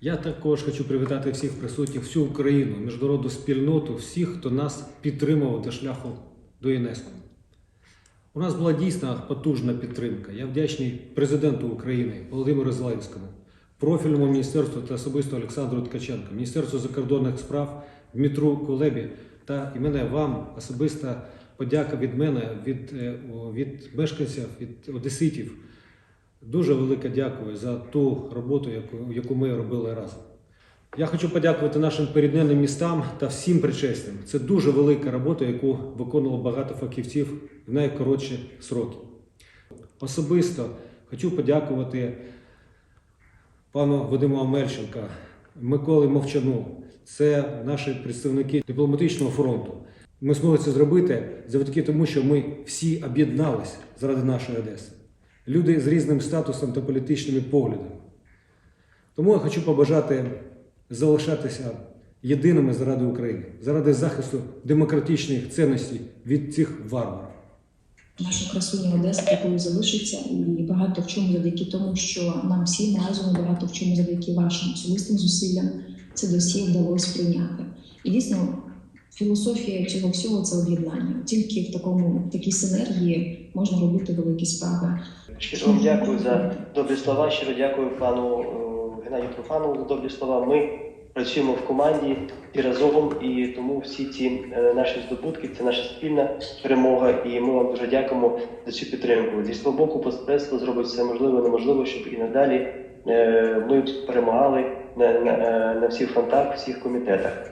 Я також хочу привітати всіх присутніх, всю Україну, міжнародну спільноту, всіх, хто нас підтримував до шляху до ЮНЕСКО. У нас була дійсно потужна підтримка. Я вдячний президенту України Володимиру Зеленському, профільному міністерству та особисто Олександру Ткаченко, Міністерству закордонних справ Дмитру Кулебі та і мене вам особиста подяка від мене, від, е, від мешканців, від одеситів. Дуже велике дякую за ту роботу, яку, яку ми робили разом. Я хочу подякувати нашим порідненним містам та всім причесним. Це дуже велика робота, яку виконувало багато фахівців в найкоротші сроки. Особисто хочу подякувати пану Вадиму Амельченка, Миколі Мовчану. Це наші представники дипломатичного фронту. Ми змогли це зробити завдяки тому, що ми всі об'єдналися заради нашої Одеси. Люди з різним статусом та політичними поглядами. Тому я хочу побажати залишатися єдиними заради України, заради захисту демократичних цінностей від цих варварів. Наша красуня Одеса такою залишиться, і багато в чому завдяки тому, що нам всім разом багато в чому завдяки вашим особистим зусиллям це досі вдалося прийняти. І дійсно, філософія цього всього це об'єднання. Тільки в такому в такій синергії можна робити великі справи. Щиро вам дякую за добрі слова. Щиро дякую пану е, Геннадію Труханову за добрі слова. Ми працюємо в команді і разом, і тому всі ці е, наші здобутки це наша спільна перемога. І ми вам дуже дякуємо за цю підтримку. Зі свого боку, постпредство зробить все можливе, неможливе, щоб і надалі е, ми перемагали на, на, на всіх фронтах, всіх комітетах.